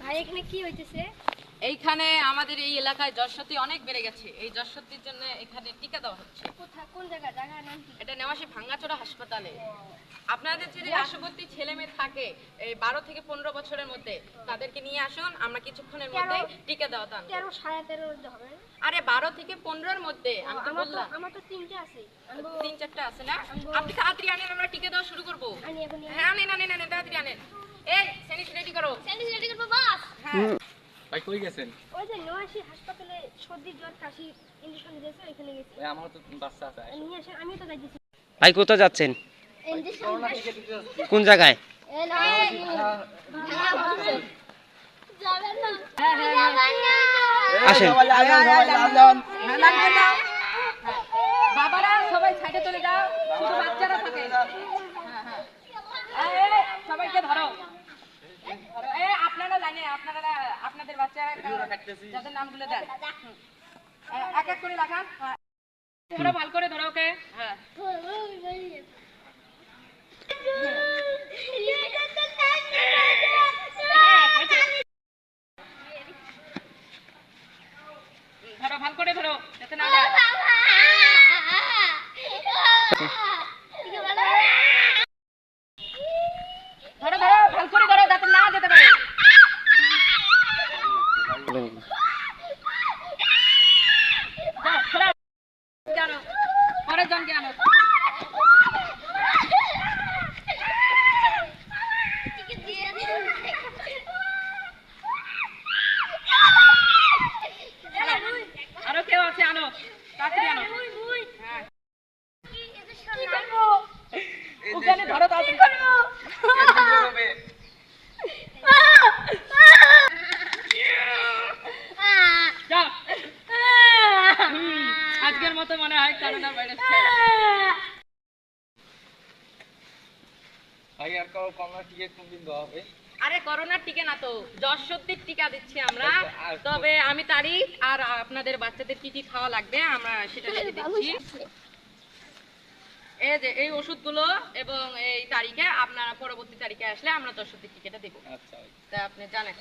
ভাই এখানে কি হইতেছে? এইখানে আমাদের এই এলাকায় যশোতি অনেক বেড়ে গেছে। এই যশোতির জন্য এখানে টিকা দেওয়া হচ্ছে। কোথা কোন জায়গা জায়গার নাম কি? এটা নেওয়াশি ভাঙ্গাচোরা হাসপাতালে। আপনাদের যদি পার্শ্ববর্তী ছেলে মেয়ে থাকে এই বারো থেকে পনেরো বছরের মধ্যে তাদেরকে নিয়ে আসুন আমরা কিছুক্ষণের মধ্যে টিকা দেওয়া দান তেরো সাড়ে তেরো হবে। আরে বারো থেকে পনেরোর মধ্যে আমি তো বললাম। আমার তো তিনটে আছে। তিন চারটা আছে না? আপনি তাড়াতাড়ি আনেন আমরা টিকা দেওয়া শুরু করব। হ্যাঁ আনেন আনেন আনেন তাড়াতাড়ি আনেন। এই স্যানিস রেডি করো স্যান্ডউইচ রেডি করব বাস হ্যাঁ ভাই কই গেছেন? ওই যে নয়াশি হাসপাতালে সর্দি জ্বর কাশি ইঞ্জেকশন দিয়েছে ওইখানে গেছি। ভাই আমার তো বাচ্চা আছে নিয়ে আসেন আমিও তো যাইতেছি। ভাই কোথায় যাচ্ছেন? কোন জায়গায়? আসেন। বাবারা সবাই সাইডে চলে যাও। শুধু বাচ্চারা থাকে। হ্যাঁ, হ্যাঁ। সবাইকে ধরো। আপনারা আপনাদের বাচ্চারা যাদের নামগুলো দেন। এক এক করে লাগান। হ্যাঁ। ধরো ভালো করে ধরো ওকে। হ্যাঁ। ধরো ভালো করে ধরো যাতে না যায়। পরের জনকে আনো মতো মনে হয় করোনা ভাইরাস ভাই আর কারও কমলা টিকে কোন দিন দেওয়া হবে? আরে করোনার টিকা না তো জ্বর সর্দির টিকা দিচ্ছি আমরা। তবে আমি তারিখ আর আপনাদের বাচ্চাদের কি কি খাওয়া লাগবে আমরা সেটা লিখে দিচ্ছি। এই যে এই ওষুধগুলো এবং এই তারিখে আপনারা পরবর্তী তারিখে আসলে আমরা জ্বর সর্দির টিকাটা দেবো। আচ্ছা ভাই। তা আপনি জানেন।